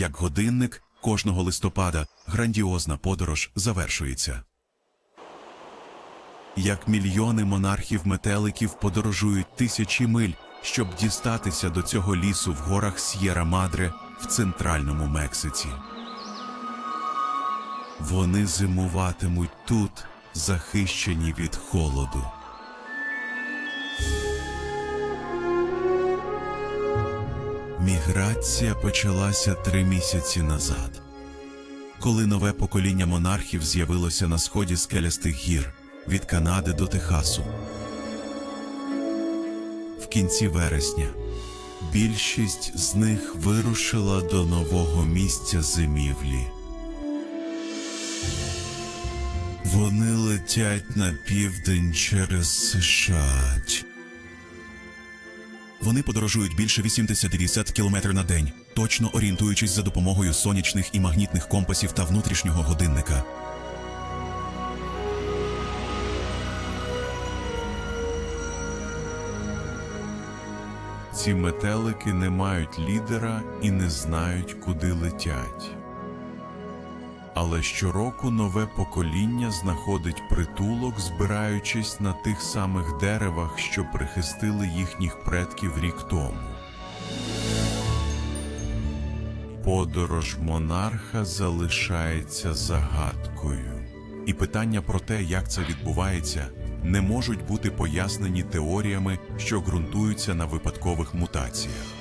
Як годинник, кожного листопада грандіозна подорож завершується. Як мільйони монархів-метеликів подорожують тисячі миль, щоб дістатися до цього лісу в горах С'єра Мадре в центральному Мексиці. Вони зимуватимуть тут, захищені від холоду. Міграція почалася три місяці назад, коли нове покоління монархів з'явилося на сході скелястих гір від Канади до Техасу. В кінці вересня більшість з них вирушила до нового місця зимівлі. Вони летять на південь через США. Вони подорожують більше 80 км на день, точно орієнтуючись за допомогою сонячних і магнітних компасів та внутрішнього годинника. Ці метелики не мають лідера і не знають, куди летять. Але щороку нове покоління знаходить притулок, збираючись на тих самих деревах, що прихистили їхніх предків рік тому. Подорож монарха залишається загадкою. І питання про те, як це відбувається, не можуть бути пояснені теоріями, що ґрунтуються на випадкових мутаціях.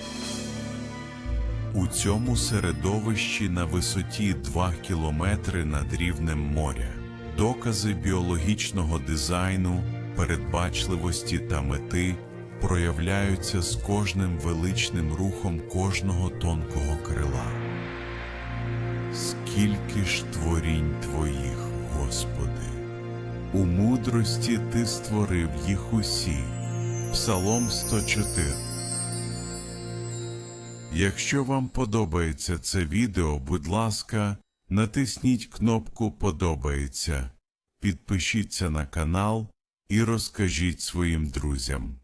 У цьому середовищі на висоті 2 кілометри над рівнем моря докази біологічного дизайну, передбачливості та мети проявляються з кожним величним рухом кожного тонкого крила. Скільки ж творінь твоїх, Господи! У мудрості ти створив їх усі. Псалом 104 Якщо вам подобається це відео, будь ласка, натисніть кнопку Подобається, підпишіться на канал і розкажіть своїм друзям.